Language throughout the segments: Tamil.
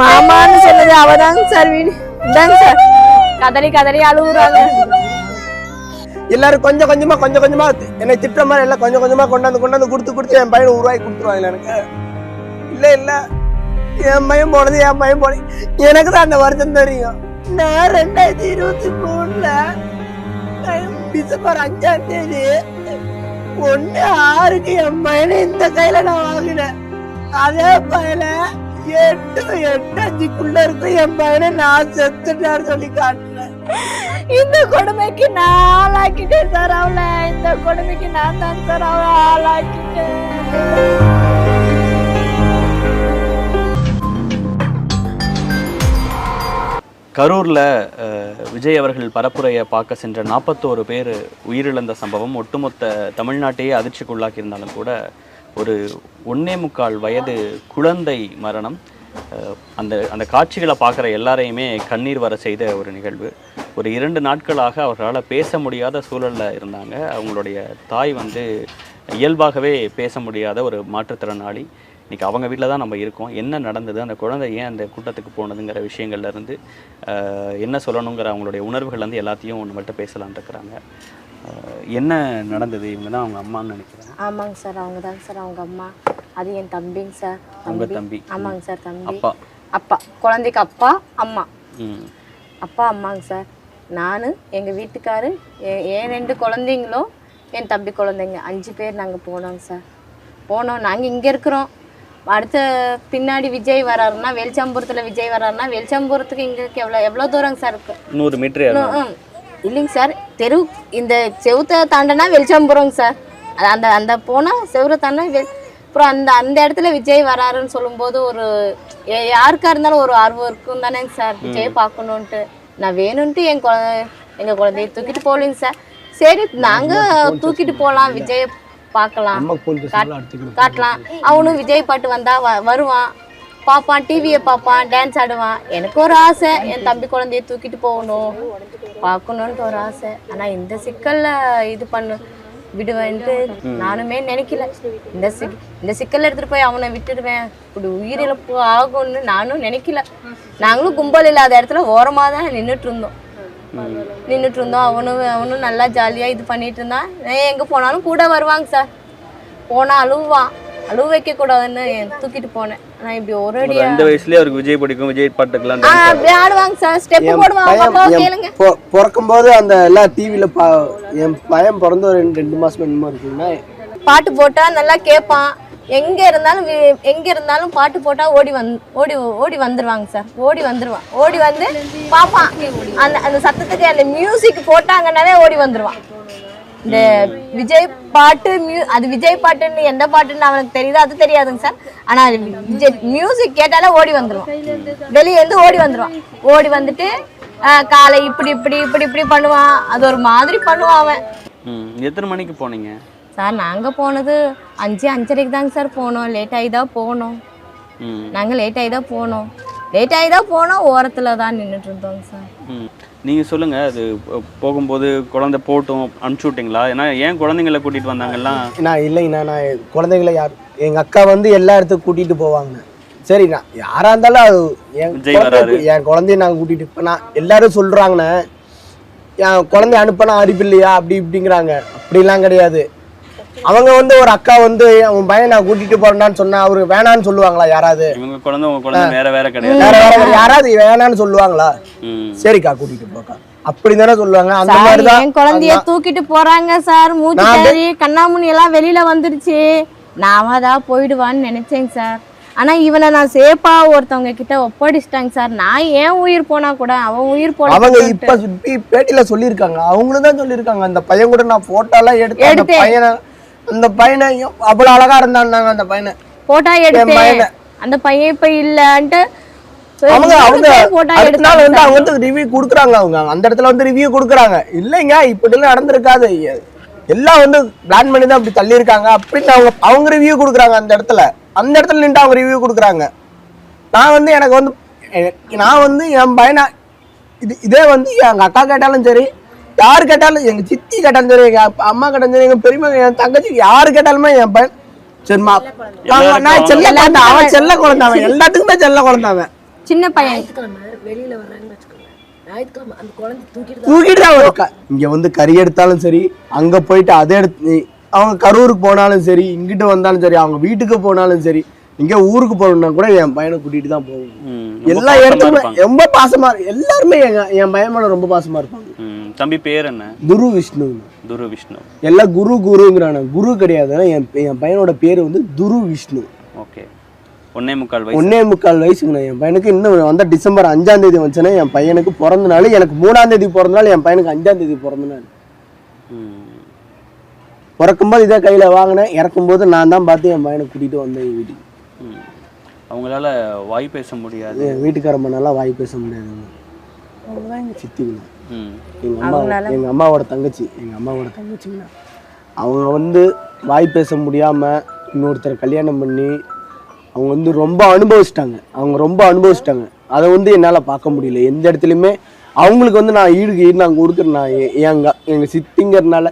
மாமான்னு சொன்னது அவதாங்க சார் வீடு இந்தாங்க சார். கதறி கதறி அழுகுறாங்க. எல்லாரும் கொஞ்சம் கொஞ்சமா கொஞ்சம் கொஞ்சமா என்னை திட்டுற மாதிரி எல்லாம் கொஞ்சம் கொஞ்சமா கொண்டாந்து கொண்டாந்து கொடுத்து கொடுத்து என் பையனை உருவாக்கி கொடுத்துருவாங்க எனக்கு. இல்ல இல்ல. என் பையன் போனது என் பையன் போனது. எனக்கு தான் அந்த வருத்தம் தெரியும். நான் ரெண்டாயிரத்தி இருபத்தி மூணுல டிசம்பர் அஞ்சாம் தேதி ஒண்ணு ஆறுக்கு என் பையனை இந்த கையில நான் வாங்கினேன். அதே பையன எட்டு எட்டு அஞ்சுக்குள்ள இருக்கும் என் பையனை நான் செத்துட்டான்னு சொல்லி காட்டினேன் இந்த கொடுமைக்கு நான் ஆளாக்கிட்டேன் சார் அவளை. இந்த கொடுமைக்கு நான் தான் சார் அவளை ஆளாக்கிட்டேன். கரூரில் விஜய் அவர்கள் பரப்புரையை பார்க்க சென்ற நாற்பத்தோரு பேர் உயிரிழந்த சம்பவம். ஒட்டுமொத்த தமிழ்நாட்டையே அதிர்ச்சிக்குள்ளாக்கியிருந்தாலும் கூட ஒரு ஒன்னே முக்கால் வயது குழந்தை மரணம். அந்த அந்த காட்சிகளை பார்க்குற எல்லாரையுமே கண்ணீர் வர செய்த ஒரு நிகழ்வு. ஒரு இரண்டு நாட்களாக அவர்களால் பேச முடியாத சூழலில் இருந்தாங்க. அவங்களுடைய தாய் வந்து இயல்பாகவே பேச முடியாத ஒரு மாற்றுத்திறனாளி. இன்றைக்கி அவங்க வீட்டில் தான் நம்ம இருக்கோம். என்ன நடந்தது? அந்த குழந்தை ஏன் அந்த கூட்டத்துக்கு போனதுங்கிற விஷயங்கள்லேருந்து என்ன சொல்லணுங்கிற அவங்களுடைய உணர்வுகள் வந்து எல்லாத்தையும் நம்மள்கிட்ட பேசலான் இருக்கிறாங்க. என்ன நடந்தது? இவங்க தான் அவங்க அம்மான்னு நினைக்கிறேன். ஆமாங்க சார் அவங்க தாங்க சார் அவங்க அம்மா. அது என் தம்பிங்க சார். உங்க தம்பி. ஆமாங்க சார் தம்பி. அப்பா. அப்பா. குழந்தைக்கு அப்பா அம்மா. அப்பா அம்மாங்க சார். நான் எங்கள் வீட்டுக்காரு என் ரெண்டு குழந்தைங்களும் என் தம்பி குழந்தைங்க. அஞ்சு பேர் நாங்கள் போனோங்க சார். போனோம். நாங்கள் இங்கே இருக்கிறோம். அடுத்த பின்னாடி விஜய் வராருன்னா வெளிச்சம்புரத்தில் விஜய் வராருன்னா வெளிச்சம்புரத்துக்கு இங்கே எவ்வளோ எவ்வளோ தூரங்க சார் இருக்கு. நூறு மீட்டர் இல்லைங்க சார். தெரு இந்த செவுத்தை தாண்டனா வெளிச்சம்புறோங்க சார். அந்த அந்த போனால் வெ அப்புறம் அந்த அந்த இடத்துல விஜய் வராருன்னு சொல்லும்போது ஒரு யாருக்கா இருந்தாலும் ஒரு ஆர்வம் இருக்கும் தானேங்க சார். விஜய் பார்க்கணுன்ட்டு. நான் வேணும்ன்ட்டு என் குழ எங்கள் குழந்தைய தூக்கிட்டு போகலிங்க சார். சரி நாங்கள் தூக்கிட்டு போகலாம் விஜய் பார்க்கலாம். காட்டலாம். அவனும் விஜய் பாட்டு வந்தா வ- வருவான். பார்ப்பான் டிவியை பார்ப்பான் டான்ஸ் ஆடுவான். எனக்கு ஒரு ஆசை என் தம்பி குழந்தைய தூக்கிட்டு போகணும். பார்க்கணுன்ட்டு ஒரு ஆசை. ஆனா இந்த சிக்கல்ல இது பண்ணு விடுவேன்ட்டு நானுமே நினைக்கல. இந்த சிக் இந்த சிக்கல்ல எடுத்துட்டு போய் அவனை விட்டுடுவேன். இப்படி உயிரிழப்பு ஆகும்னு நானும் நினைக்கல. நாங்களும் கும்பல் இல்லாத இடத்துல ஓரமா தான் நின்றுட்டு இருந்தோம் நின்றுட்டு இருந்தோம் அவனும் அவனும் நல்லா ஜாலியாக இது பண்ணிட்டு இருந்தான். எங்கே போனாலும் கூட வருவாங்க சார் போனால் அழுவான் அழுவ வைக்க கூடாதுன்னு தூக்கிட்டு போனேன். ஆனால் இப்படி ஒரு அடியா ரெண்டு வயசுலயே அவருக்கு விஜய் பிடிக்கும் விஜய் பாட்டுக்கெல்லாம் ஆ அப்படி ஆடுவாங்க சார். அவங்க அப்பாவை கேளுங்க. பிறக்கும் போது அந்த எல்லாம் டிவியில பா என் பையன் பிறந்த ஒரு ரெண்டு மாசம் என்னமோ இருக்குன்னா பாட்டு போட்டா நல்லா கேட்பான் எங்க இருந்தாலும் எங்க இருந்தாலும் பாட்டு போட்டா ஓடி வந் ஓடி ஓடி வந்துருவாங்க சார். ஓடி வந்துருவான். ஓடி வந்து பாப்பான் அந்த அந்த சத்தத்துக்கு அந்த மியூசிக் போட்டாங்கன்னாலே ஓடி வந்துருவான். இந்த விஜய் பாட்டு மியூ அது விஜய் பாட்டுன்னு எந்த பாட்டுன்னு அவனுக்கு தெரியுதோ அது தெரியாதுங்க சார். ஆனா அது விஜய் மியூசிக் கேட்டாலே ஓடி வந்துருவான் வெளியே இருந்து ஓடி வந்துருவான் ஓடி வந்துட்டு காலை இப்படி இப்படி இப்படி இப்படி பண்ணுவான். அது ஒரு மாதிரி பண்ணுவான் அவன். எத்தனை மணிக்கு போனீங்க? சார் நாங்கள் போனது அஞ்சு அஞ்சரைக்கு தாங்க சார் போனோம். லேட் ஆகி தான் போனோம். நாங்கள் லேட் ஆகி தான் போனோம். லேட் ஆகி தான் போனோம். ஓரத்தில் தான் நின்றுட்டு இருந்தோங்க சார். நீங்கள் சொல்லுங்கள் அது போகும்போது குழந்தை போட்டும் அனுப்பிச்சி விட்டிங்களா ஏன்னா ஏன் குழந்தைங்கள கூட்டிகிட்டு வந்தாங்கலாம் நான் இல்லைங்கண்ணா நான் குழந்தைகளை யார் எங்க அக்கா வந்து எல்லா இடத்துக்கும் கூட்டிட்டு போவாங்க. சரிண்ணா யாரா இருந்தாலும் அது என் குழந்தை-. என் குழந்தைய நாங்க கூட்டிட்டு இப்போ நான் எல்லாரும் சொல்றாங்கண்ணே என் குழந்தைய அனுப்பினா அறிவு இல்லையா அப்படி இப்படிங்கிறாங்க. அப்படிலாம் கிடையாது. அவங்க வந்து ஒரு அக்கா வந்து உன் பையன் நான் கூட்டிட்டு போறேன்டான்னு சொன்னா அவரு வேணான்னு சொல்லுவாங்களா யாராவது? இவங்க குழந்தை உங்க குழந்தை வேற வேற கிடையாது. வேற யாராவது வேணான்னு சொல்லுவாங்களா? சரிக்கா கூட்டிட்டு போக்கா. அப்படிதானே சொல்லுவாங்க. அந்த என் குழந்தைய தூக்கிட்டு போறாங்க சார் மூச்சு நான் கண்ணாமூனி எல்லாம் வெளியில வந்துருச்சு. நாம தான் போயிடுவான்னு நினைச்சேங்க சார். ஆனா இவனை நான் சேஃபா ஒருத்தவங்க கிட்ட ஒப்படைச்சிட்டாங்க சார். நான் ஏன் உயிர் போனா கூட அவன் உயிர் போன அவங்க இப்ப சுத்தி பேட்டியில சொல்லியிருக்காங்க. அவங்களும் தான் சொல்லியிருக்காங்க. அந்த பையன் கூட நான் போட்டோ எல்லாம் எடுத்து. பையனை அந்த பையனை அவ்வளவு அழகா இருந்தாங்க அந்த பையனை. போட்டா எடுத்தேன். அந்த பையன் இப்ப இல்லன்ட்டு. அவங்க அவங்க அடுத்த நாள் வந்து அவங்க வந்து ரிவ்யூ கொடுக்குறாங்க அவங்க. அந்த இடத்துல வந்து ரிவ்யூ கொடுக்குறாங்க. இல்லைங்க இப்படி எல்லாம் நடந்திருக்காது எல்லாம் வந்து பிளான் பண்ணி தான் அப்படி தள்ளி இருக்காங்க அப்படின்னு அவங்க அவங்க ரிவ்யூ கொடுக்குறாங்க அந்த இடத்துல. அந்த இடத்துல நின்று அவங்க ரிவ்யூ கொடுக்குறாங்க. நான் வந்து எனக்கு வந்து நான் வந்து என் பையனா இது இதே வந்து எங்க அக்கா கேட்டாலும் சரி யார் கேட்டாலும் எங்க சித்தி கேட்டாலும் சரி எங்க அப்பா- அம்மா கேட்டாலும் சரி எங்க பெரியம்மா என் தங்கச்சி யார் கேட்டாலுமே என் பையன் சரிம்மா. நான் செல்ல குழந்தை அவன் செல்ல குழந்தை அவன் எல்லாத்துக்குமே செல்ல குழந்தை அவன். சின்ன பையன். வெளியில வர்றாங்கன்னு வச்சுக்கோங்க. தூக்கிட்டு தான் இருக்கா இங்க வந்து கறி எடுத்தாலும் சரி அங்க போயிட்டு அதை எடுத்து அவங்க கரூருக்கு போனாலும் சரி இங்கிட்டு வந்தாலும் சரி அவங்க வீட்டுக்கு போனாலும் சரி இங்க ஊருக்கு போகணும்னா கூட என் பையனை கூட்டிட்டு தான் போவோம் எல்லா இடத்துக்குமே. ரொம்ப பாசமா இரு- எல்லாருமே எங்க என் பையன் மேல ரொம்ப பாசமா இருப்பாங்க. தம்பி பேர் என்ன? குரு விஷ்ணு. துரு விஷ்ணு. எல்லாம் குரு குருங்கிறான குரு கிடையாது. என் என் பையனோட பேரு வந்து துரு விஷ்ணு. ஓகே. ஒன்னே முக்கால் வயசு. ஒன்னே முக்கால் வயசுங்கண்ணா. என் பையனுக்கு இன்னும் வந்த டிசம்பர் அஞ்சாம் தேதி வந்துச்சுன்னா என் பையனுக்கு பிறந்த நாள் எனக்கு மூணாம் தேதி பிறந்த நாள் என் பையனுக்கு அஞ்சாம் தேதி பிறந்த நாள். ம், பிறக்கும்போது இதை கையில வாங்கினேன். இறக்கும்போது நான் தான் பார்த்து என் பையனை கூட்டிட்டு வந்தேன் என் வீட்டுக்கு. ம். அவங்களால வாய் பேச முடியாது. என் வீட்டுக்காரம்ப நல்லா வாய் பேச முடியாதுங்க அவங்கதான் எங்க சித்திங்க ம், எங்க அம்மா எங்க அம்மாவோட தங்கச்சி. எங்க அம்மாவோட தங்கச்சிங்கண்ணா அவங்க வந்து வாய் பேச முடியாம இன்னொருத்தரை கல்யாணம் பண்ணி அவங்க வந்து ரொம்ப அனுபவிச்சிட்டாங்க. அவங்க ரொம்ப அனுபவிச்சிட்டாங்க. அதை வந்து என்னால் பார்க்க முடியல. எந்த இடத்துலையுமே அவங்களுக்கு வந்து நான் ஈடுக்கு ஈடு நான் கொடுக்குறேன் நான் எங்க எங்கள் சித்திங்கிறனால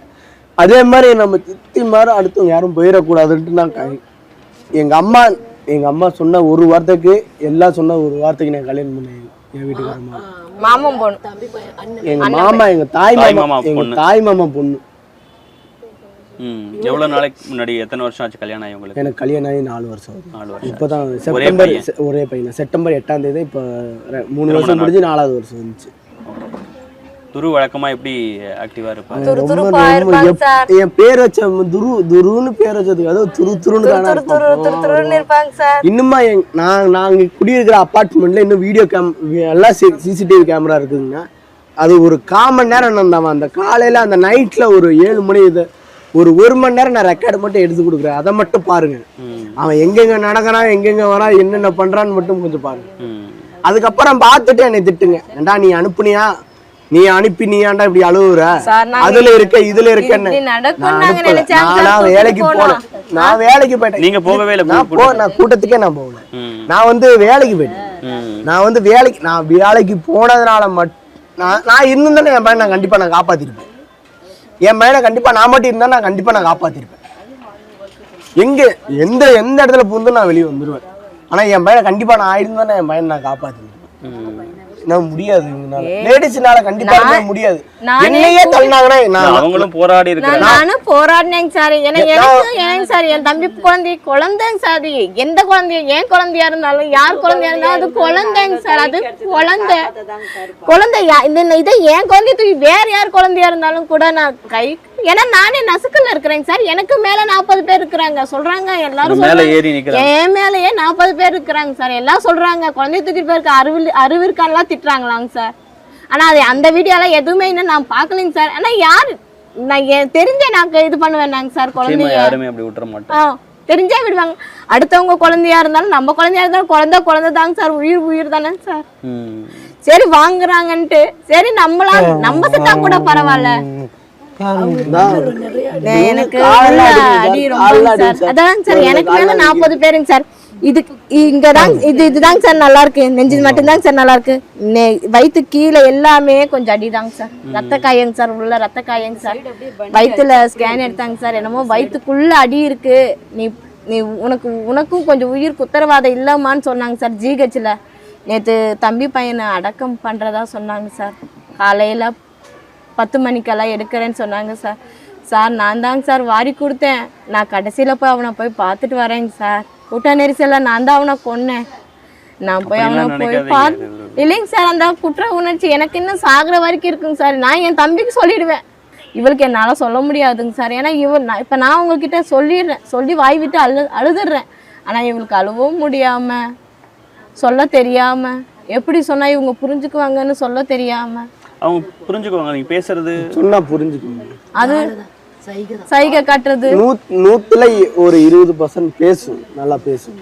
அதே மாதிரி நம்ம சித்தி மாதிரி அடுத்தவங்க யாரும் போயிடக்கூடாதுன்ட்டு நான் க- எங்க அம்மா எங்க அம்மா சொன்ன ஒரு வார்த்தைக்கு எல்லாம் சொன்ன ஒரு வார்த்தைக்கு நான் கல்யாணம் பண்ணேன். என் வீட்டுக்காரம்மா மாமன் பொண்ணு. தம்பி பையன் அண்ணன் எங்க மாமா எங்க தாய் மாமா மாமா எங்க பொண்ணு. தாய் மாமா பொண்ணு. ம். எவ்வளவு நாளைக்கு முன்னாடி எத்தனை வருஷம் ஆச்சு கல்யாணம் ஆகி உங்களுக்கு? எனக்கு கல்யாணம் ஆகி நாலு வருஷம் நாலு வருஷம் இப்போதான் ஒரே செப்டம்பர் பையன். செ- ஒரே பையன். செப்டம்பர் எட்டாம் தேதி இப்போ மூணு வருஷம். முடிஞ்சு நாலாவது வருஷம் வந்துச்சு. துரு வழக்கமா எப்படி ஆக்டிவா இருப்பாங்க? என் பேர் வச்ச துரு துருன்னு பேர் வச்சதுக்கு அதுவும் துரு துருன்னு தானே இருப்பாங்க சார். இன்னுமா எங் நான் நாங்கள் குடியிருக்கிற அப்பார்ட்மெண்ட்ல இன்னும் வீடியோ கேம் எல்லாம் சிசிடிவி கேமரா இருக்குதுங்க. அது ஒரு கால் மணி நேரம் நான் அந்த காலையில அந்த நைட்ல ஒரு ஏழு மணி இது ஒரு ஒரு மணி நேரம் நான் ரெக்கார்டு மட்டும் எடுத்து கொடுக்குறேன். அதை மட்டும் பாருங்க. அவன் எங்கெங்க நடக்கிறான் எங்கெங்க வரான் என்னென்ன பண்றான்னு மட்டும் கொஞ்சம் பாருங்க. அதுக்கப்புறம் பார்த்துட்டு என்னை திட்டுங்க. ஏண்டா நீ அனுப்புனியா? நீ அனுப்பி நீ ஏன்டா இப்படி அழுவுற? நாங்க அதுல இருக்க இதுல நடக்கும் நான் வேலைக்கு. போனேன் நான் வேலைக்கு போயிட்டேன். நீங்க போகவே இல்லை நான் போ நான் கூட்டத்துக்கே நான் போகல. நான் வந்து வேலைக்கு போயிட்டேன். நான் வந்து வேலைக்கு நான் வேலைக்கு போனதுனால மட்டும் நான் நான் இருந்திருந்தேன்னா என் பையனை நான் கண்டிப்பா நான் காப்பாத்திருப்பேன். என் பையனை கண்டிப்பா நான் மட்டும் இருந்தா நான் கண்டிப்பா நான் காப்பாத்திருப்பேன். எங்க எந்த எந்த இடத்துல புந்து நான் வெளியே வந்துருவேன். ஆனா என் பையனை கண்டிப்பா நான் ஆயிருந்தேன்னா என் பையனை நான் காப்பாத்திருப்பேன். நான் முடியாது லேடிஸ்னால கண்டிப்பா முடியாது. என்னையே தள்ளினாங்கன்னா நான் அவங்களும் போராடி இருக்கிறாங்க நானும் போராடினேங்க சார். ஏன்னா எனக்கு எனக்கு சார் என் தம்பி குழந்தை குழந்தைங்க சார். எந்த குழந்தைய என் குழந்தையா இருந்தாலும் யார் குழந்தையா இருந்தாலும் அது குழந்தைங்க சார் அது குழந்தை. குழந்தை இந்த இதை என் குழந்தைய தூக்கி வேற யார் குழந்தையா இருந்தாலும் கூட நான் கை ஏன்னா நானே நசுக்கல்ல இருக்கிறேங்க சார். எனக்கு மேல நாற்பது பேர் இருக்கிறாங்க. சொல்றாங்க எல்லாரும் மேல சொல்றாங்க. ஏறி நிக்கிறாங்க. என் மேலயே நாற்பது பேர் இருக்கிறாங்க சார். எல்லாம் சொல்றாங்க. குழந்தைய தூக்கிட்டு போயிருக்க அறிவு அறிவு இருக்கான்லாம் திட்டுறாங்களாங்க சார். ஆனா அது அந்த வீடியோலாம் எதுவுமே இன்னும் நான் பார்க்கலைங்க சார். ஆனா யாரு நான் தெரிஞ்ச நான் இது பண்ணுவேனாங்க சார் குழந்தைய. யாருமே அப்படி விட்டுற மாட்டோம். தெரிஞ்சே விடுவாங்க. அடுத்தவங்க குழந்தையா இருந்தாலும் நம்ம குழந்தையா இருந்தாலும் குழந்தை குழந்தை தாங்க சார். உயிர் உயிர் தானே சார். சரி வாங்குறாங்கன்ட்டு. சரி நம்மளா நம்ம செத்தா கூட பரவாயில்ல. எனக்கு. அதான் சார் எனக்கு மேல நாற்பது பேருங்க சார். இது இங்கதான் இது இதுதாங்க சார் நல்லா இருக்கு நெஞ்சு மட்டும்தாங்க சார் நல்லா இருக்கு வயித்து கீழே எல்லாமே கொஞ்சம் அடிதாங்க சார். ரத்த காயங்க சார் உள்ள ரத்த காயங்க சார். வயித்துல ஸ்கேன் எடுத்தாங்க சார். என்னமோ வயித்துக்குள்ள அடி இருக்கு. நீ நீ உனக்கு உனக்கும் கொஞ்சம் உயிர் உத்தரவாதம் இல்லம்மான்னு சொன்னாங்க சார் ஜிஹெச்ல நேத்து தம்பி பையனை அடக்கம் பண்றதா சொன்னாங்க சார். காலையில பத்து மணிக்கெல்லாம் எடுக்கிறேன்னு சொன்னாங்க சார். சார் நான் தாங்க சார் வாரி கொடுத்தேன். நான் கடைசியில் போய் அவனை போய் பார்த்துட்டு வரேங்க சார். கூட்ட நெரிசலில் நான் தான் அவனை கொன்னேன். நான் போய் அவனை போய். பார்த்து இல்லைங்க சார் அந்த குற்ற உணர்ச்சி எனக்கு இன்னும் சாகுற வரைக்கும் இருக்குங்க சார். நான் என் தம்பிக்கு சொல்லிடுவேன். இவளுக்கு என்னால் சொல்ல முடியாதுங்க சார். ஏன்னா இவள் நான் இப்போ நான் உங்ககிட்ட சொல்லிடுறேன். சொல்லி வாய் விட்டு அழு அழுதுடுறேன். ஆனால் இவளுக்கு அழுவும் முடியாமல் சொல்ல தெரியாமல் எப்படி சொன்னால் இவங்க புரிஞ்சுக்குவாங்கன்னு சொல்ல தெரியாமல் அவங்க புரிஞ்சுக்குவாங்க. நீங்க பேசுறது. சொன்னா புரிஞ்சுக்கணும் அது சைகை காட்டுறது. நூத் நூத்துல ஒரு இருபது பர்சன்ட் பேசும். நல்லா பேசும்.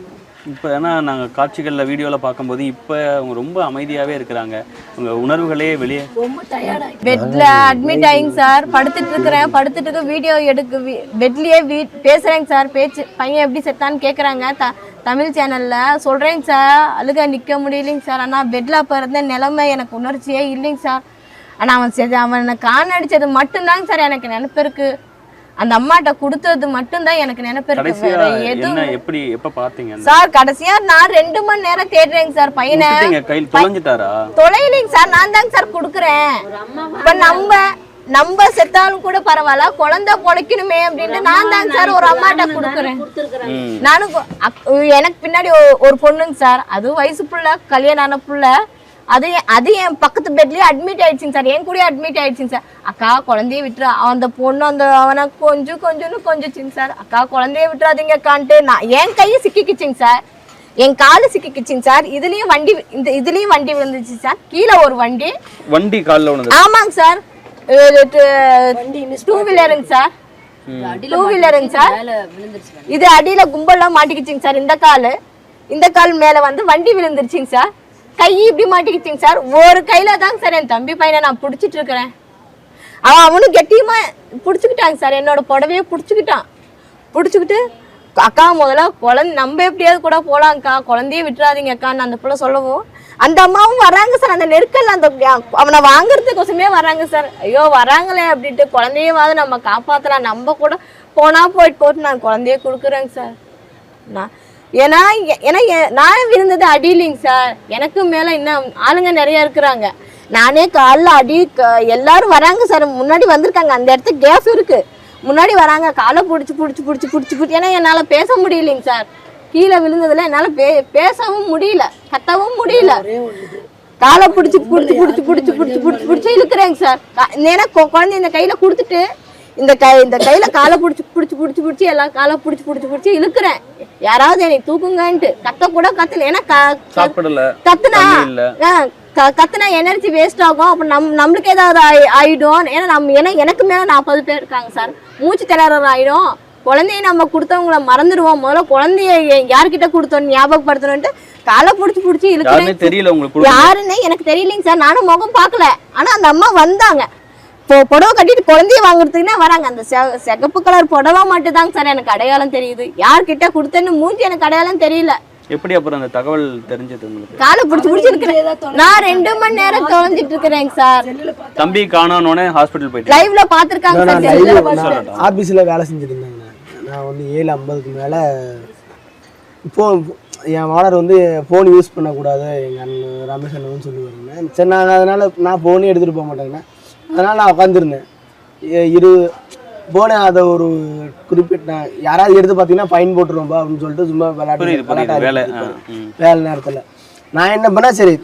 இப்போ ஏன்னா நாங்கள் காட்சிகளில் வீடியோவில் பார்க்கும்போது இப்போ அவங்க ரொம்ப அமைதியாகவே இருக்கிறாங்க. உங்க உணர்வுகளே வெளியே. ரொம்ப டயர்டாகி பெட்ல அட்மிட் ஆயிங்க சார் படுத்துட்டு இருக்கிறேன். படுத்துட்டு இருக்க வீடியோ எடுக்கு பெட்லயே வீ பேசுறேங்க சார் பேச்சு பையன் எப்படி செத்தான்னு கேக்குறாங்க த தமிழ் சேனல்ல சொல்றேங்க சார் அழுக நிக்க முடியலைங்க சார் ஆனா பெட்ல அப்ப இருந்த நிலைமை எனக்கு உணர்ச்சியே இல்லைங்க சார் ஆனா அவன் செது அவனை காண அடிச்சது மட்டும்தாங்க சார் எனக்கு நினைப்பு இருக்கு. அந்த அம்மாட்ட கொடுத்தது மட்டும்தான் எனக்கு நினைப்பு இருக்கு. கடைசியா வேற எதுவும் என்ன எப்படி எப்ப பாத்தீங்க சார் கடைசியா நான் ரெண்டு மணி நேரம் தேடுறேங்க சார் பையனை. கையில் தொலைஞ்சிட்டாரா? தொலைலைங்க சார் நான் தாங்க சார் கொடுக்குறேன். இப்ப நம்ம நம்ம செத்தாலும் கூட பரவாயில்ல குழந்தை பொழைக்கணுமே அப்படின்ட்டு நான் தாங்க சார் ஒரு அம்மாட்ட கொடுக்குறேன். நானும் எனக்கு பின்னாடி ஒரு பொண்ணுங்க சார். அதுவும் வயசு புள்ள கல்யாணம் ஆன புள்ள. அது அது என் பக்கத்து பெட்லயே அட்மிட் ஆயிடுச்சுங்க சார் என் கூடயே அட்மிட் ஆயிடுச்சுங்க சார் அக்கா குழந்தைய விட்டுரு அந்த பொண்ணு அந்த அவனை கொஞ்சம் கொஞ்சம்னு கொஞ்சிச்சுங்க சார் அக்கா குழந்தைய விட்டுறாதீங்க அக்கான்ட்டு நான் என் கையை சிக்கிக்கிச்சுங்க சார் என் காலு சிக்கிக்கிச்சுங்க சார் இதுலயும் வண்டி இந்த இதுலயும் வண்டி விழுந்துச்சு சார் கீழே ஒரு வண்டி. வண்டி கால்ல ஆமாங்க சார் டூ வீலருங்க சார் டூ வீலருங்க சார் இது அடியில கும்பல்லாம் மாட்டிக்கிச்சுங்க சார் இந்த கால் இந்த கால் மேல வந்து வண்டி விழுந்துருச்சுங்க சார் கை இப்படி மாட்டிக்கிச்சிங்க சார். ஒரு கையில தாங்க சார் என் தம்பி பையனை நான் பிடிச்சிட்டு இருக்கிறேன். அவன் அவனும் கெட்டியமா பிடிச்சிக்கிட்டாங்க சார். என்னோட புடவையே பிடிச்சிக்கிட்டான். பிடிச்சிக்கிட்டு அக்கா முதல்ல குழந்தை நம்ம எப்படியாவது கூட போகலாங்க்கா குழந்தைய விட்டுறாதீங்க அக்கான்னு அந்த பிள்ளை சொல்லவும் அந்த அம்மாவும் வராங்க சார். அந்த நெருக்கல் அந்த அவனை வாங்குறதுக்கோசமே வராங்க சார். ஐயோ வராங்களே அப்படின்ட்டு குழந்தையவாது நம்ம காப்பாத்தலாம். நம்ம கூட போனா போயிட்டு போட்டு நான் குழந்தைய கொடுக்குறேங்க சார். நான் ஏன்னா ஏன்னா நான் விழுந்தது அடியிலிங்க சார். எனக்கு மேல இன்னும் ஆளுங்க நிறைய இருக்கிறாங்க. நானே காலைல அடி க- எல்லாரும் வராங்க சார். முன்னாடி வந்திருக்காங்க. அந்த இடத்துக்கு கேஸ் இருக்கு. முன்னாடி வராங்க. காலை பிடிச்சி பிடிச்சி பிடிச்சி பிடிச்சி பிடிச்சி. ஏன்னா என்னால் பேச முடியலைங்க சார். கீழே விழுந்ததுல என்னால் பே பேசவும் முடியல. கத்தவும் முடியல. காலை பிடிச்சி பிடிச்சி பிடிச்சி பிடிச்சி பிடிச்சி பிடிச்சி பிடிச்சி இழுக்கிறேங்க சார். ஏன்னா குழந்தை இந்த கையில் கொடுத்துட்டு இந்த கை இந்த கையில காலை பிடிச்சி பிடிச்சி பிடிச்சி பிடிச்சி எல்லாம் காலை பிடிச்சி பிடிச்சி பிடிச்சி இழுக்கிறேன். யாராவது என்னை தூக்குங்கன்ட்டு. கத்த கூட கத்தல. ஏன்னா கத்துனா கத்துனா எனர்ஜி வேஸ்ட் ஆகும். அப்ப நம் நம்மளுக்கு ஏதாவது ஆயி- ஆயிடும். ஏன்னா நம்ம ஏன்னா எனக்கு மேல நாற்பது பேர் இருக்காங்க சார். மூச்சு திணறல் ஆயிடும். குழந்தைய நம்ம கொடுத்தவங்கள மறந்துடுவோம். முதல்ல குழந்தைய யார்கிட்ட கொடுத்தோம் ஞாபகப்படுத்தணும்ட்டு காலை பிடிச்சி பிடிச்சி இழுக்கிறேன். தெரியல உங்களுக்கு யாருன்னு எனக்கு தெரியலைங்க சார். நானும் முகம் பார்க்கல. ஆனா அந்த அம்மா வந்தாங்க. இப்போ புடவை கட்டிட்டு குழந்தைய வாங்குறதுக்குன்னே வராங்க. அந்த செ- சிகப்பு கலர் புடவை மட்டும் தாங்க சார் எனக்கு அடையாளம் தெரியுது. யார்கிட்ட கொடுத்தேன்னு மூஞ்சி எனக்கு அடையாளம் தெரியல. எப்படி அப்புறம் அந்த தகவல் தெரிஞ்சது உங்களுக்கு? காலை பிடிச்சி பிடிச்சி இருக்கிறேன் நான் ரெண்டு மணி நேரம் தொலைஞ்சிட்டு இருக்கிறேங்க சார் தம்பி காணோன்னே ஹாஸ்பிட்டல் போயிட்டு லைவ்ல பாத்திருக்காங்க சார் ஆஃபீஸில் வேலை செஞ்சுட்டு இருந்தேங்க நான். வந்து ஏழு ஐம்பதுக்கு மேலே ஃபோன் என் ஓனர் வந்து ஃபோன் யூஸ் பண்ணக்கூடாது. எங்கள் அண்ணன் ரமேஷ் அண்ணன் சொல்லுவாருங்க. சரி நான் அதனால் நான் ஃபோனே எடுத்துகிட்டு போக மாட்டேங்கண்ணா அதனால் நான் உட்காந்துருந்தேன் இரு ஃபோனை அதை ஒரு குறிப்பிட்ட யாராவது எடுத்து பார்த்தீங்கன்னா ஃபைன் போட்டுருவோம்பா அப்படின்னு சொல்லிட்டு சும்மா விளையாட்டு விளையாட்டு வேலை நேரத்தில். நான் என்ன பண்ணேன் சரி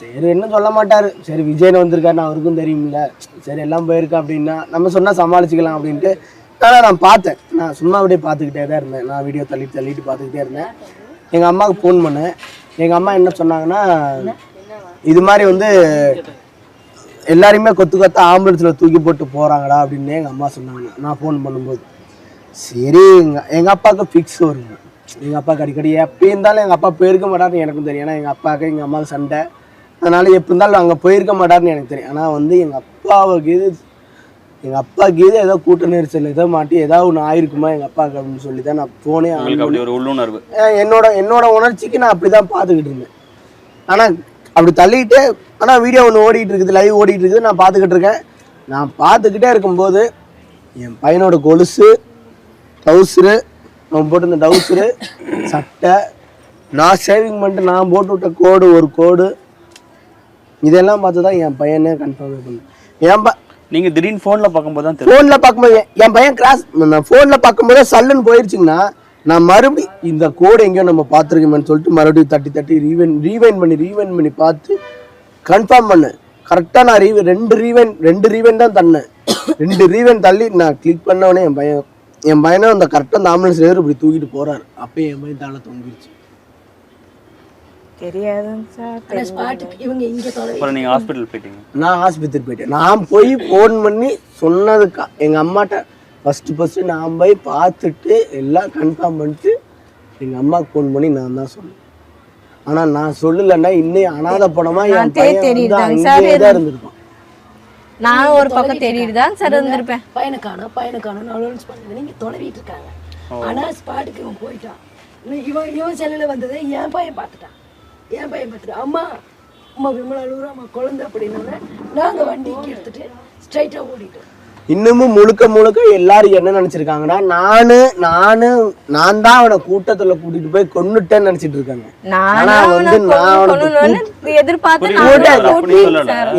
சரி என்ன சொல்ல மாட்டாரு. சரி விஜயன் வந்திருக்காருன்னு அவருக்கும் தெரியும்ல. சரி எல்லாம் போயிருக்கா அப்படின்னா நம்ம சொன்னால் சமாளிச்சுக்கலாம் அப்படின்ட்டு ஆனால் நான் பார்த்தேன். நான் சும்மா அப்படியே பார்த்துக்கிட்டே தான் இருந்தேன். நான் வீடியோ தள்ளிட்டு தள்ளிட்டு பார்த்துக்கிட்டே இருந்தேன். எங்கள் அம்மாவுக்கு ஃபோன் பண்ணேன். எங்கள் அம்மா என்ன சொன்னாங்கன்னா இது மாதிரி வந்து எல்லாரையுமே கொத்து கொத்த ஆம்புலன்ஸில் தூக்கி போட்டு போகிறாங்கடா அப்படின்னு எங்கள் அம்மா சொன்னாங்க. நான் ஃபோன் பண்ணும்போது சரி எங்கள் எங்கள் அப்பாவுக்கு ஃபிக்ஸ் வருங்க எங்கள் அப்பாவுக்கு அடிக்கடி எப்போ இருந்தாலும் எங்கள் அப்பா போயிருக்க மாட்டாருன்னு எனக்கும் தெரியும். ஏன்னா எங்கள் அப்பாவுக்கு எங்கள் அம்மாவுக்கு சண்டை. அதனால் எப்போ இருந்தாலும் அங்கே போயிருக்க மாட்டாருன்னு எனக்கு தெரியும். ஆனால் வந்து எங்கள் அப்பாவுக்கு இது எங்கள் அப்பாவுக்கு இது ஏதோ கூட்ட நெரிசல் ஏதோ மாட்டி ஏதாவது ஒன்று ஆயிருக்குமா எங்கள் அப்பாவுக்கு அப்படின்னு சொல்லி தான் நான் ஃபோனே அப்படி ஒரு உள்ளுணர்வு. என்னோட என்னோட உணர்ச்சிக்கு நான் அப்படி தான் பார்த்துக்கிட்டு இருந்தேன். ஆனால் அப்படி தள்ளிட்டு ஆனால் வீடியோ ஒன்று ஓடிட்டு இருக்குது லைவ் ஓடிட்டு இருக்குது நான் பார்த்துக்கிட்டு இருக்கேன். நான் பார்த்துக்கிட்டே இருக்கும்போது என் பையனோட கொலுசு டவுசரு அவன் போட்டிருந்த டவுசரு சட்டை நான் சேவிங் பண்ணிட்டு நான் போட்டு விட்ட கோடு ஒரு கோடு இதெல்லாம் பார்த்து தான் என் பையனே கன்ஃபார்ம் பண்ணேன். என் ப நீங்க திடீர்னு போன்ல பார்க்கும்போது தான் ஃபோனில் பார்க்கும்போது என் பையன் கிராஸ் நான் ஃபோனில் பார்க்கும்போதே சல்லுன்னு போயிருச்சுங்கன்னா நான் மறுபடி இந்த கோடு எங்கேயோ நம்ம பார்த்துருக்கோமேன்னு சொல்லிட்டு மறுபடியும் தட்டி தட்டி ரீவைன் ரீவைன் பண்ணி ரீவைன் பண்ணி பார்த்து கன்ஃபார்ம் பண்ணேன். கரெக்டாக நான் ரீவை ரெண்டு ரீவைன் ரெண்டு ரீவைன் தான் தன்னேன். ரெண்டு ரீவைன் தள்ளி நான் கிளிக் பண்ணவொடனே என் பையன் என் பையனும் அந்த கரெக்டாக அந்த ஆம்புலன்ஸ் டிரைவர் இப்படி தூக்கிட்டு போறாரு. அப்பயே என் பையன் ஹாஸ்பிட்டல் போயிட்டீங்க. நான் ஆஸ்பத்திரி போயிட்டேன். நான் போய் ஃபோன் பண்ணி சொன்னதுக்கா எங்கள் அம்மாட்ட ஃபஸ்ட்டு ஃபஸ்ட்டு நான் போய் பார்த்துட்டு எல்லாம் கன்ஃபார்ம் பண்ணிட்டு எங்கள் அம்மாவுக்கு ஃபோன் பண்ணி நான் தான் சொன்னேன். ஆனால் நான் சொல்லலைன்னா இன்னும் அனாத படமா என் நான் பையன் வந்து அங்கேயே தான் இருந்திருப்பான். நானும் ஒரு பக்கம் தேடிட்டு தான் சார் இருந்திருப்பேன். பையனை காணோம் பையனை காணோம் அலோன்ஸ் பண்ணுது நீங்க தொலைவிட்டு இருக்காங்க. ஆனா ஸ்பாட்டுக்கு இவன் போயிட்டான். இவன் இவன் இவன் செல்லுல வந்ததை என் பையன் பார்த்துட்டான். என் பையன் பார்த்துட்டான் அம்மா அம்மா விமலா அழுகுறா அம்மா குழந்தை அப்படின்னோடனே நாங்க வண்டிக்கு எடுத்துட்டு ஸ்ட்ரைட்டா ஓடிட்டோம். இன்னமும் முழுக்க முழுக்க எல்லாரும் என்ன நினைச்சிருக்காங்கன்னா நானு நானு நான் தான் அவனை கூட்டத்துல கூட்டிட்டு போய் கொன்னுட்டேன்னு நினைச்சிட்டு இருக்காங்க. ஆனா வந்து நான் அவனுக்கு.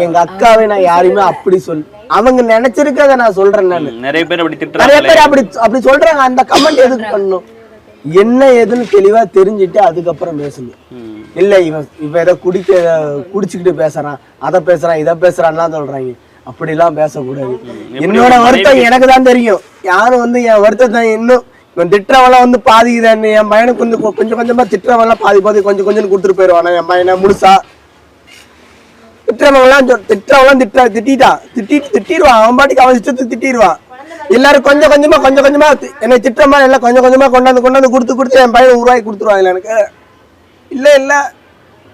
எங்க அக்காவை நான் யாரையுமே அப்படி சொல் அவங்க நினைச்சிருக்கத நான் சொல்றேன் நானு. நிறைய பேர் அப்படி நிறைய பேர் அப்படி அப்படி சொல்றாங்க. அந்த கமெண்ட் எதுக்கு பண்ணணும்? என்ன ஏதுன்னு தெளிவா தெரிஞ்சுட்டு அதுக்கப்புறம் பேசணும். இல்ல இவன் இவன் ஏதோ குடிக்க குடிச்சுக்கிட்டு பேசுறான் அதை பேசுறான் இதை பேசுறான்லாம் சொல்றாங்க. அப்படிலாம் பேசக்கூடாது. என்னோட வருத்தம் எனக்கு தான் தெரியும். யாரும் வந்து என் வருத்தத்தை இன்னும் இவன் திட்டுறவெல்லாம் வந்து பாதி என் பையனுக்கு வந்து கொ- கொஞ்சம் கொஞ்சமா திட்டுறவெல்லாம் பாதி பாதி கொஞ்சம் கொஞ்சம் கொடுத்துட்டு போயிடுவானா என் பையனை முழுசா. திட்டுறவங்களாம் திட்டுறவங்களாம் திட்ட திட்டான் திட்டிட்டு. திட்டிடுவான் அவன் பாட்டுக்கு அவன் இஷ்டத்துக்கு திட்டிடுவான் எல்லாரும் கொஞ்சம் கொஞ்சமா கொஞ்சம் கொஞ்சமா என்னை திட்டுற மாதிரி எல்லாம் கொஞ்சம் கொஞ்சமா கொண்டாந்து கொண்டாந்து கொடுத்து கொடுத்து என் பையன் உருவாக்கி கொடுத்துருவாங்க எனக்கு. இல்ல இல்ல.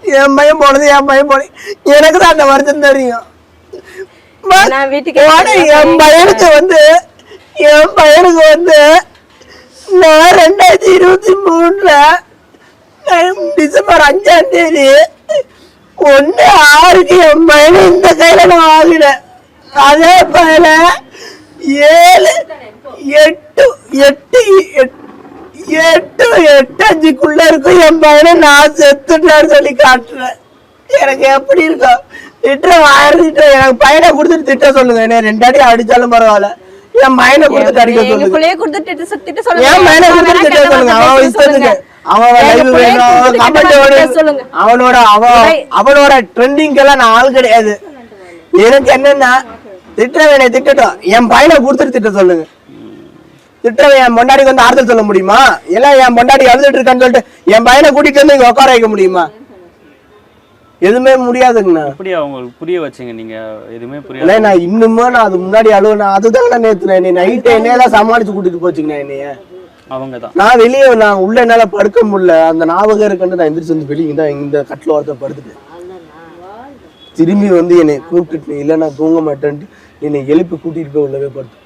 என் பையன் போனது என் பையன் போனது எனக்கு தான் அந்த வருத்தம் தெரியும் ம- நான் வீட்டுக்கு ஆனா என் பையனுக்கு வந்து என் பையனுக்கு வந்து நான் ரெண்டாயிரத்தி இருபத்தி மூணுல டிசம்பர் அஞ்சாம் தேதி ஒண்ணு ஆறுக்கு என் பையனை இந்த கையில நான் வாங்கினேன். அதே பையன ஏழு எட்டு எட்டு எட்டு எட்டு எட்டு அஞ்சுக்குள்ள இருக்கும் என் பையனை நான் செத்துட்டான்னு சொல்லி காட்டுறேன். எனக்கு எப்படி இருக்கும்? திட்டம் எனக்கு பையனை கொடுத்துட்டு திட்ட சொல்லுங்க. என்ன ரெண்டு அடி அடிச்சாலும் பரவாயில்ல. என் கொடுத்துட்டு அடிக்க சொல்லுங்க. கொடுத்துட்டு திட்ட சொல்லுங்க. அவன் இஷ்டத்துக்கு அவன் சொல்லுங்க. அவனோட அவன் அவனோட ட்ரெண்டிங்கெல்லாம் நான் ஆள் கிடையாது. எனக்கு என்னன்னா திட்டவேனை திட்டட்டும். என் பையனை கொடுத்துட்டு திட்ட சொல்லுங்க. திட்டவன் என் பொண்டாடிக்கு வந்து ஆறுதல் சொல்ல முடியுமா? எல்லாம் என் பொண்டாடி அழுதுட்டு இருக்கான்னு சொல்லிட்டு என் பையனை கூட்டிட்டு வந்து இங்க உட்கார வைக்க முடியுமா? எதுவுமே முடியாதுங்கண்ணா. எப்படி அவங்களுக்கு புரிய வச்சீங்க நீங்க? எதுவுமே இல்லை புரியாது நான் இன்னுமே நான் அது முன்னாடி அழுவேன் அதுதான் நான் நேத்து நீ நைட்டு என்னையெல்லாம் சமாளிச்சு கூட்டிட்டு போச்சுங்கண்ணா என்னைய. அவங்க தான் நான் வெளியே நான் உள்ள என்னால படுக்க முடியல. அந்த ஞாபகம் இருக்குன்னு நான் எந்திரிச்சு வந்து வெளியே தான் இந்த கட்டில் ஒருத்த படுத்துட்டேன். திரும்பி வந்து என்னை கூப்பிட்டுட்டு இல்லை நான் தூங்க மாட்டேன்ட்டு. என்னை எழுப்பி கூட்டிட்டு போய் உள்ளவே படுத்து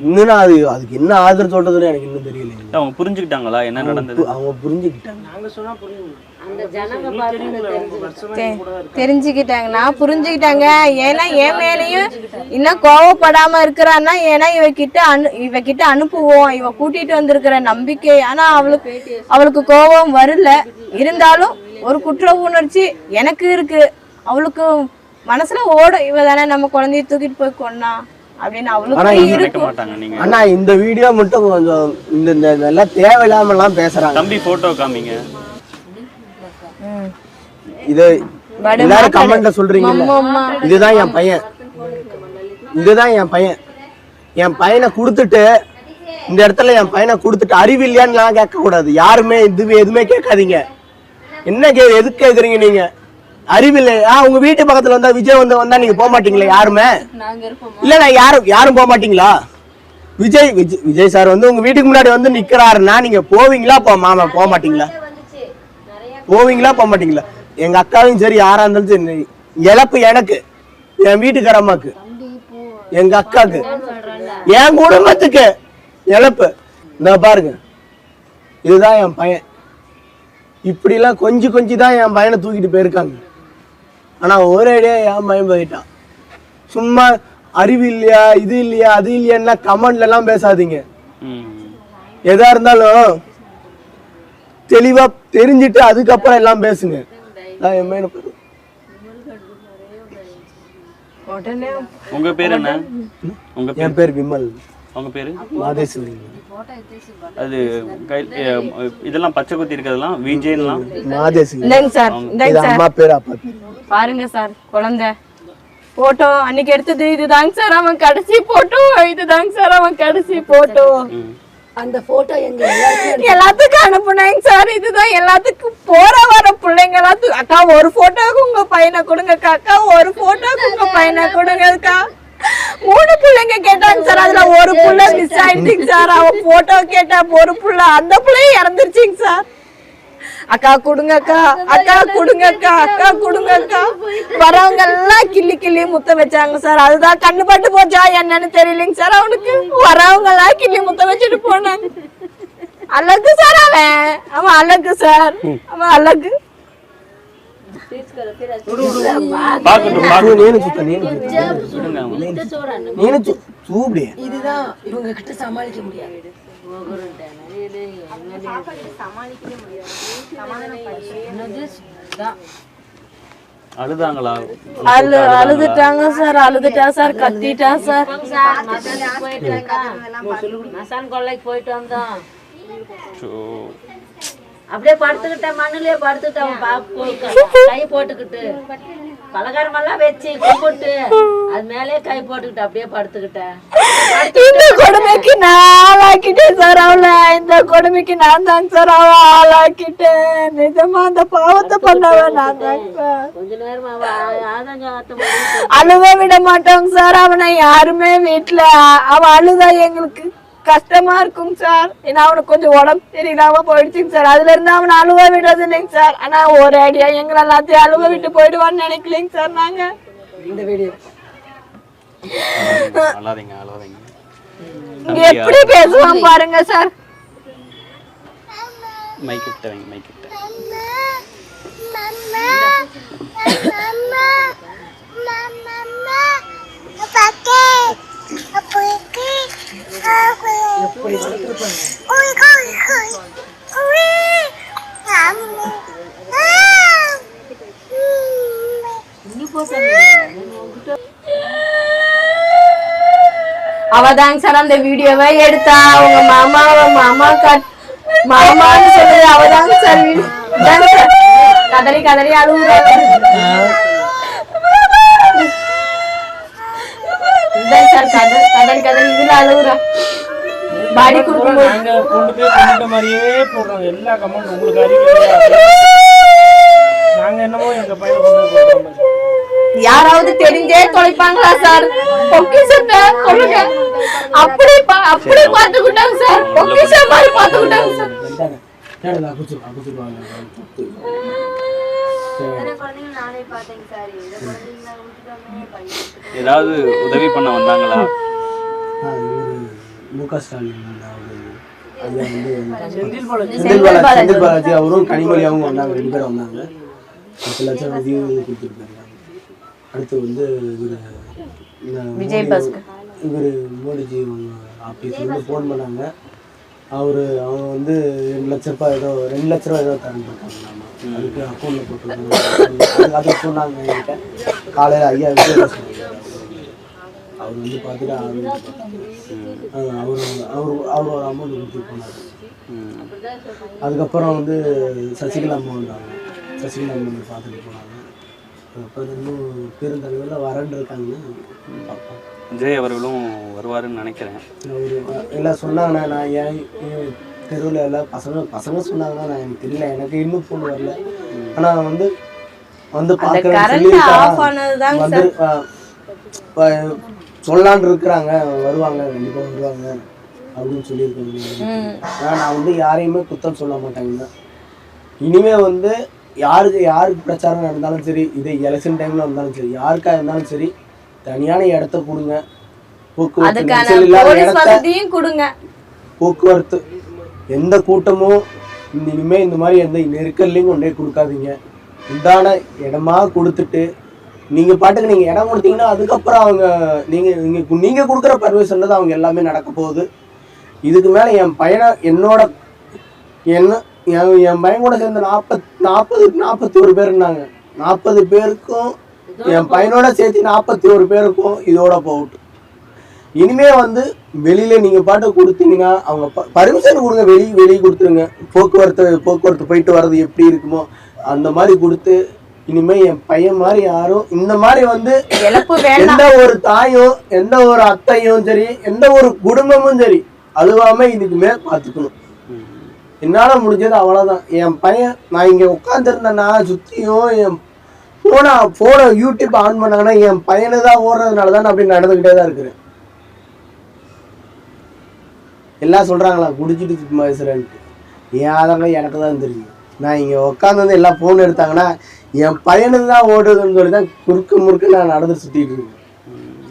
இன்னும் நான் அது? அதுக்கு என்ன ஆதரவு சொல்றதுன்னு எனக்கு இன்னும் தெரியல அவங்க புரிஞ்சுக்கிட்டாங்களா? என்ன நடந்தது? அவங்க புரிஞ்சுக்கிட்டாங்க. தெ- தெரிஞ்சுக்கிட்டாங்கன்னா புரிஞ்சுக்கிட்டாங்க. ஏன்னா என் மேலேயும் இன்னும் கோவப்படாம இருக்கிறான்னா ஏன்னா இவகிட்ட அனு இவகிட்ட அனுப்புவோம். இவ கூட்டிட்டு வந்திருக்கிற நம்பிக்கை. ஆனா அவளுக்கு அவளுக்கு கோபம் வரல. இருந்தாலும் ஒரு குற்ற உணர்ச்சி எனக்கு இருக்கு. அவளுக்கு மனசுல ஓடும் இவ தானே நம்ம குழந்தைய தூக்கிட்டு போய் கொன்னா. ஆனா இந்த வீடியோ மட்டும் கொஞ்சம் இந்த இந்த இதெல்லாம் தேவையில்லாம எல்லாம் பேசுறாங்க. தம்பி போட்டோ காமிங்க. இது எல்லாரும் மாக்காடு. கமெண்ட்ல சொல்றீங்கல்ல. அம்மா, அம்மா. இதுதான் என் பையன். இதுதான் என் பையன். என் பையனை கொடுத்துட்டு இந்த இடத்துல என் பையனை கொடுத்துட்டு அறிவு இல்லையான்னு கேட்க கூடாது யாருமே இது எதுவுமே கேட்காதீங்க. என்ன கே எதுக்கு கேக்குறீங்க நீங்க? அறிவில்லை. ஆ உங்க வீட்டு பக்கத்துல வந்தா விஜய் வந்து வந்தா நீங்க போக மாட்டீங்களா யாருமே? இல்ல நான் யாரும் யாரும் போக மாட்டீங்களா? விஜய் விஜய் விஜய் சார் வந்து உங்க வீட்டுக்கு முன்னாடி வந்து நிக்கிறாருன்னா நீங்க போவீங்களா? போ மாமா போக மாட்டீங்களா? போவீங்களா? போக மாட்டீங்களா? எங்க அக்காவும் சரி யாரா இருந்தாலும் சரி இழப்பு எனக்கு என் வீட்டுக்கார அம்மாக்கு எங்க அக்காக்கு. என் குடும்பத்துக்கு இழப்பு. இந்த பாருங்க. இதுதான் என் பையன். இப்படிலாம் கொஞ்சம் கொஞ்சம் தான் என் பையனை தூக்கிட்டு போயிருக்காங்க. ஆனா ஒரேடியா என் பையன் போயிட்டான். சும்மா அறிவு இல்லையா இது இல்லையா அது இல்லையான்னா கமெண்ட்ல எல்லாம் பேசாதீங்க. ம் எதா இருந்தாலும் தெளிவா தெரிஞ்சுட்டு அதுக்கப்புறம் எல்லாம் பேசுங்க. நான் என் போயிடுவேன். உடனே உங்க பேர் என்ன? உங்க பேர் என் பேர் விமல். உங்க பேரு? அது இதெல்லாம் பச்சை குத்தி இருக்கிறதெல்லாம் மாதேஸ்வரி இந்தாங்க சார் இந்தாங்க இது சார். பாருங்க சார் குழந்தை. போட்டோ அன்னைக்கு எடுத்தது இதுதாங்க சார் அவன் கடைசி போட்டோ. இதுதாங்க சார் அவன் கடைசி போட்டோ. அந்த போட்டோ எங்க எல்லாத்துக்கும் அனுப்புனாங்க சார் இதுதான் எல்லாத்துக்கும் போற வர பிள்ளைங்க எல்லாத்துக்கும் அக்கா ஒரு போட்டோக்கு உங்க பையனை கொடுங்க அக்கா ஒரு போட்டோக்கு உங்க பையனை கொடுங்க அக்கா மூணு பிள்ளைங்க கேட்டாங்க சார் அதுல ஒரு புள்ள மிஸ் ஆயிடுச்சுங்க சார் அவன் போட்டோ கேட்டா ஒரு புள்ள அந்த பிள்ளையும் இறந்துருச்சுங்க சார். அக்கா கொடுங்க அக்கா அக்கா கொடுங்க அக்கா அக்கா கொடுங்க அக்கா வரவங்க எல்லாம் கிள்ளி கிள்ளி முத்த வச்சாங்க சார். அதுதான் கண்ணு பட்டு போச்சா என்னன்னு தெரியலைங்க சார் அவனுக்கு. வரவங்க எல்லாம் கிள்ளி முத்த வச்சுட்டு போனாங்க. அழகு சார் அவன். அவன் அழகு சார். அவன் அழகு. இதுதான் இவங்க கிட்ட சமாளிக்க முடியாது அழுதாங்களா? அழு அழுதுட்டாங்க சார் அழுதுட்டா சார் கத்திட்டா சார். போயிட்டு வந்தோம். சோ, அப்படியே படுத்துக்கிட்டேன் மண்ணுலயே படுத்துக்கிட்டேன் பாப்பு கை போட்டுக்கிட்டு. பலகாரம் எல்லாம் வச்சு கும்பிட்டு அது மேலயே கை போட்டுக்கிட்டு அப்படியே படுத்துக்கிட்டேன் இந்த கொடுமைக்கு நான் ஆளாக்கிட்டேன் சார் அவளை. இந்த கொடுமைக்கு நான் தாங்க சார் அவளை ஆளாக்கிட்டேன். நிஜமா அந்த பாவத்தை பண்ணவன் நான் தாங்க கொஞ்ச நேரம் அழுவ விட மாட்டோங்க சார் அவனை யாருமே வீட்டுல அவன் அழுதா எங்களுக்கு கஷ்டமா இருக்கும் சார் ஏன்னா அவனுக்கு கொஞ்சம் உடம்பு சரியில்லாம போயிடுச்சுங்க சார் அதுல இருந்து அவனை அழுவ விடுறது இல்லைங்க சார் ஆனா ஒரு ஐடியா எங்களை எல்லாத்தையும் அழுவ விட்டு போயிடுவான்னு நினைக்கலைங்க சார் நாங்க இந்த வீடியோ எப்படி பேசுவான் பாருங்க சார் மைக் அவதாங்க சார் அந்த வீடியோவை எடுத்தா அவங்க மாமாவை மாமா கட் மாமான்னு சொல்றது அவதாங்க சார் சார். கதறி கதறி அழுகுறாங்க இதாங்க சார் கதறி கதறி கதறி இதுல அழுகுறா பாடி கொடுக்கும்போது நாங்க கொண்டு போய் கொண்டுட்ட மாதிரியே போடுறோம் எல்லா கமெண்ட் உங்களுக்கு அறிவு கிடையாது. நாங்க என்னமோ எங்க பையனை கொண்டு மாதிரி யாராவது தெரிஞ்சே தொலைப்பாங்களா சார்? பொக்கிஷத்தை சொல்லுங்க. அப்படி பா- அப்படி பாத்துக்கிட்டாங்க சார். பொக்கிஷம் மாதிரி பாத்துக்கிட்டாங்க சார். ஏதாவது உதவி பண்ண வந்தாங்களா? முக ஸ்டாலின் அவரு ஐயா வந்து செந்தில் பாலாஜி. செந்தில் அவரும் கனிமொழி அவங்க வந்தாங்க ரெண்டு பேரும் வந்தாங்க. பத்து லட்சம் நிதி கொடுத்துருக்காங்க அடுத்து வந்து இவர். இவர் மோடிஜி ஆஃபீஸ்ல இருந்து ஃபோன் பண்ணாங்க. அவரு அவங்க வந்து ரெண்டு லட்ச ரூபாய் ஏதோ ரெண்டு லட்ச ரூபாய் ஏதோ தரேன் அதுக்கு அக்கௌண்ட்ல போட்டுருக்காங்க. அதை சொன்னாங்க என்கிட்ட. காலையில் ஐயா விஜய் அவர் வந்து பார்த்துட்டு அவர் அவர் அவர் அவர் ஒரு அமௌண்ட் போனார். அதுக்கப்புறம் வந்து சசிகலா அம்மா வந்தாங்க. சசிகலா அம்மா வந்து பார்த்துட்டு போனாங்க. அதுக்கப்புறம் இன்னும் பெருந்தலைவரில் வரேன்னு இருக்காங்கன்னு பார்ப்போம் விஜய் அவர்களும் வருவாருன்னு நினைக்கிறேன். ஒரு எல்லாம் சொன்னாங்கண்ணா நான் ஏன் தெருவில் எல்லாம் பசங்க பசங்க சொன்னாங்கன்னா நான் எனக்கு தெரியல. எனக்கு இன்னும் ஃபோன் வரல. ஆனால் வந்து வந்து பார்க்குறேன்னு சொல்லலான்னு இருக்கிறாங்க வருவாங்க கண்டிப்பாக வருவாங்க அப்படின்னு சொல்லியிருக்காங்க. ஆனா நான் வந்து யாரையுமே குத்தம் சொல்ல மாட்டேங்க இனிமே. வந்து யாருக்கு யாருக்கு பிரச்சாரம் நடந்தாலும் சரி இது எலெக்ஷன் டைம்ல இருந்தாலும் சரி யாருக்கா இருந்தாலும் சரி தனியான இடத்த கொடுங்க. போக்குவரத்து கொடுங்க. போக்குவரத்து எந்த கூட்டமும் இந்த இனிமே இந்த மாதிரி எந்த நெருக்கல்லையும் கொண்டே கொடுக்காதீங்க. உண்டான இடமா கொடுத்துட்டு நீங்க பாட்டுக்கு நீங்க இடம் கொடுத்தீங்கன்னா அதுக்கப்புறம் அவங்க நீங்க நீங்க நீங்க கொடுக்குற பர்மிஷன்ல தான் அவங்க எல்லாமே நடக்க போகுது. இதுக்கு மேல என் பையனை என்னோட என்ன என் என் பையன் கூட சேர்ந்து நாற்பத் நாற்பது நாற்பத்தி ஒரு பேர் இருந்தாங்க. நாற்பது பேருக்கும் என் பையனோட சேர்த்து நாற்பத்தி ஒரு பேருக்கும் இதோட போகட்டும். இனிமே வந்து வெளியில நீங்க பாட்டு கொடுத்தீங்கன்னா அவங்க பர்மிஷன் கொடுங்க வெளியே வெளியே கொடுத்துருங்க. போக்குவரத்து போக்குவரத்து போயிட்டு வர்றது எப்படி இருக்குமோ அந்த மாதிரி கொடுத்து இனிமே என் பையன் மாதிரி யாரும் இந்த மாதிரி வந்து எந்த ஒரு தாயும் எந்த ஒரு அத்தையும் சரி எந்த ஒரு குடும்பமும் சரி அழுவாம இதுக்குமே பார்த்துக்கணும். என்னால முடிஞ்சது அவ்வளவுதான். என் பையன் நான் இங்க உட்காந்துருந்தேன்னா சுத்தியும் என் போனை போனை யூடியூப் ஆன் பண்ணாங்கன்னா என் பையனு தான் ஓடுறதுனால தான் அப்படி நடந்துக்கிட்டே தான் இருக்கிறேன். எல்லாம் சொல்றாங்களா குடிச்சிட்டு பேசுறேன்ட்டு. என் ஆதங்கம் எனக்கு தான் தெரியும். நான் இங்க உட்காந்து வந்து எல்லாம் போன் எடுத்தாங்கன்னா என் பையனுக்கு தான் ஓடுதுன்னு சொல்லி தான் குறுக்கு முறுக்கு நான் நடந்து சுத்திட்டு இருக்கேன்.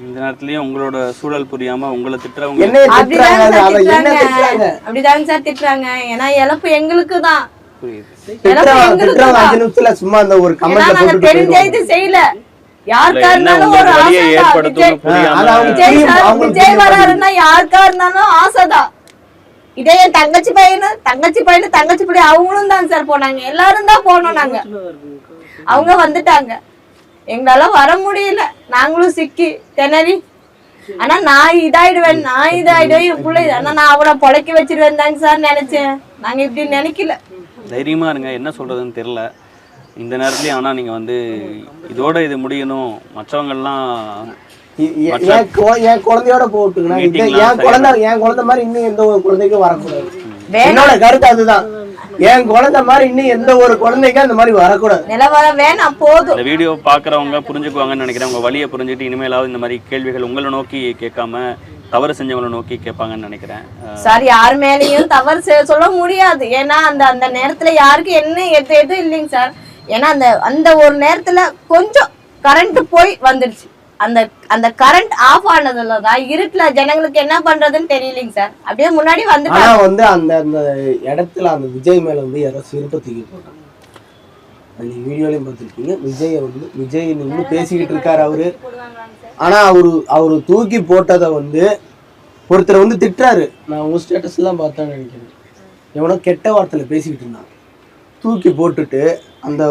இந்த நேரத்துலயும் உங்களோட சூழல் புரியாம உங்களை திட்டுறவங்க அப்படிதாங்க திட்டுறாங்க சார் அதை என்ன திட்டுறாங்க. திட்டுறாங்க? அப்படிதாங்க சார் திட்டுறாங்க. ஏன்னா இழப்பு எங்களுக்கு தான். புரியுது. திட்டுறவன் எங்களுக்கு திட்டுறவன் தான். அஞ்சு நிமிஷத்துல சும்மா அந்த ஒரு ஏன்னா கமெண்ட்ல நாங்க தெரிஞ்சே. இது செய்யல. யாருக்கா என்ன இருந்தாலும் ஒரு உங்களுக்கு வழியை ஆசைதான். ஏற்படுத்தும்னு விஜய் புரியாம அது அவங்க விஜய் புரியும், சார் அவங்களுக்கு விஜய் புரிய வராருன்னா யாருக்கா இருந்தாலும் ஆசைதான். இதே என் தங்கச்சி பையனு தங்கச்சி பையனு தங்கச்சி பையன் அவங்களும் தான் சார் போனாங்க. எல்லாரும் தான் போனோம் நாங்க. அவங்க வந்துட்டாங்க. எங்களால வர முடியல. நாங்களும் சிக்கி திணறி. ஆனா நான் இதாயிடுவேன் நான் இதாயிடுவேன் என் பிள்ளை ஆனா நான் அவளை பொழைக்க வச்சிருவேன் தாங்க சார் நினைச்சேன். நாங்க இப்படி நினைக்கல. தைரியமா இருங்க. என்ன சொல்றதுன்னு தெரியல. இந்த நேரத்துலயும் ஆனா நீங்க வந்து இதோட இது முடியணும். மற்றவங்கெல்லாம் என் குழந்தையோட போட்டுக்கணும். என் குழந்தை என் குழந்தை மாதிரி இன்னும் எந்த ஒரு குழந்தைக்கும் வரக்கூடாது. என்னோட கருத்து அதுதான். என் குழந்தை மாதிரி இன்னும் எந்த ஒரு குழந்தைக்கும் அந்த மாதிரி வரக்கூடாது. நிலவரம் வேணாம் போதும். இந்த வீடியோ பாக்குறவங்க புரிஞ்சுக்குவாங்கன்னு நினைக்கிறேன். உங்க வழியை புரிஞ்சுட்டு இனிமேலாவது இந்த மாதிரி கேள்விகள் உங்களை நோக்கி கேட்காம தவறு செஞ்சவங்களை நோக்கி கேட்பாங்கன்னு நினைக்கிறேன். சார் யார் மேலேயும் தவறு செய்ய சொல்ல முடியாது. ஏன்னா அந்த அந்த நேரத்துல யாருக்கு என்ன எது எதுவும் இல்லைங்க சார். ஏன்னா அந்த அந்த ஒரு நேரத்துல கொஞ்சம் கரண்ட் போய் வந்துடுச்சு அந்த அந்த கரண்ட் ஆஃப் ஆனதுல தான் இருட்டுல ஜனங்களுக்கு என்ன பண்றதுன்னு தெரியலைங்க சார். அப்படியே முன்னாடி ஆனா வந்துட்டாங்க வந்து அந்த அந்த இடத்துல அந்த விஜய் மேல வந்து யாரோ செருப்பை தூக்கி போட்டாங்க. நீங்க வீடியோலயும் பார்த்துருக்கீங்க. விஜய வந்து விஜய் நின்று பேசிக்கிட்டு இருக்காரு அவரு. ஆனா அவரு அவரு தூக்கி போட்டதை வந்து ஒருத்தர் வந்து திட்டுறாரு. நான் உங்க ஸ்டேட்டஸ் எல்லாம் பார்த்தேன்னு நினைக்கிறேன். எவனோ கெட்ட வார்த்தையில பேசிக்கிட்டு இருந்தான். தூக்கி போட்டுட்டு அந்த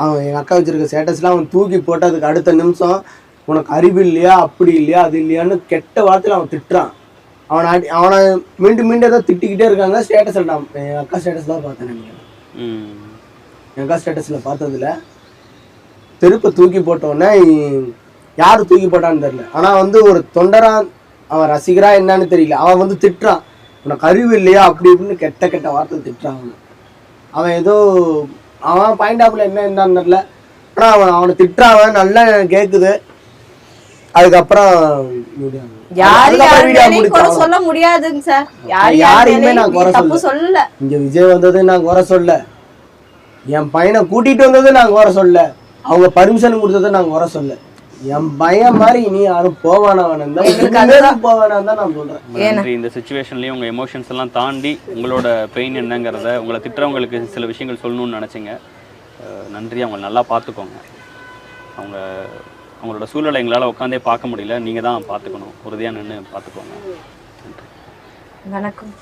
அவன் எங்க அக்கா வச்சிருக்க ஸ்டேட்டஸ்லாம் அவன் தூக்கி போட்டதுக்கு அடுத்த நிமிஷம் உனக்கு அறிவு இல்லையா அப்படி இல்லையா அது இல்லையான்னு கெட்ட வார்த்தையில அவன் திட்டுறான். அவனை அடி அவனை மீண்டும் மீண்டும் ஏதோ திட்டிக்கிட்டே இருக்காங்க ஸ்டேட்டஸில் நான் என் அக்கா ஸ்டேட்டஸ் தான் பார்த்தேன் என் அக்கா ஸ்டேட்டஸில் பார்த்ததுல தெருப்பை தூக்கி போட்டோன்னே யார் தூக்கி போட்டான்னு தெரியல. ஆனால் வந்து ஒரு தொண்டரா அவன் ரசிகரா என்னன்னு தெரியல. அவன் வந்து திட்டுறான். உனக்கு அறிவு இல்லையா அப்படி இப்படின்னு கெட்ட கெட்ட வார்த்தை திட்டுறான் அவனை. அவன் ஏதோ அவன் பாயிண்ட் ஆஃப்ல என்ன என்னன்னு தெரியல. ஆனால் அவன் அவனை திட்டுறான் நல்லா கேட்குது அதுக்கப்புறம். சொல்ல முடியாதுங்க சார். யாரையுமே நான் குறை சொல்லல. இங்க விஜய் வந்தது நான் குறை சொல்ல என் பையனை கூட்டிட்டு வந்தது நான் குறை சொல்ல அவங்க பர்மிஷன் கொடுத்ததை நான் குறை சொல்ல என் பையன் மாதிரி இனி யாரும் போவானவன் போவானான்னு தான் நான் சொல்றேன். இந்த சுச்சுவேஷன்லயும் உங்க எமோஷன்ஸ் எல்லாம் தாண்டி உங்களோட பெயின் என்னங்கிறத உங்களை திட்டுறவங்களுக்கு சில விஷயங்கள் சொல்லணும்னு நினைச்சீங்க. நன்றி. அவங்க நல்லா பார்த்துக்கோங்க. அவங்க அவங்களோட சூழலை எங்களால் உட்காந்தே பார்க்க முடியல. நீங்கள் தான் பார்த்துக்கணும். உறுதியாக நின்று பார்த்துக்கோங்க. நன்றி. வணக்கம்.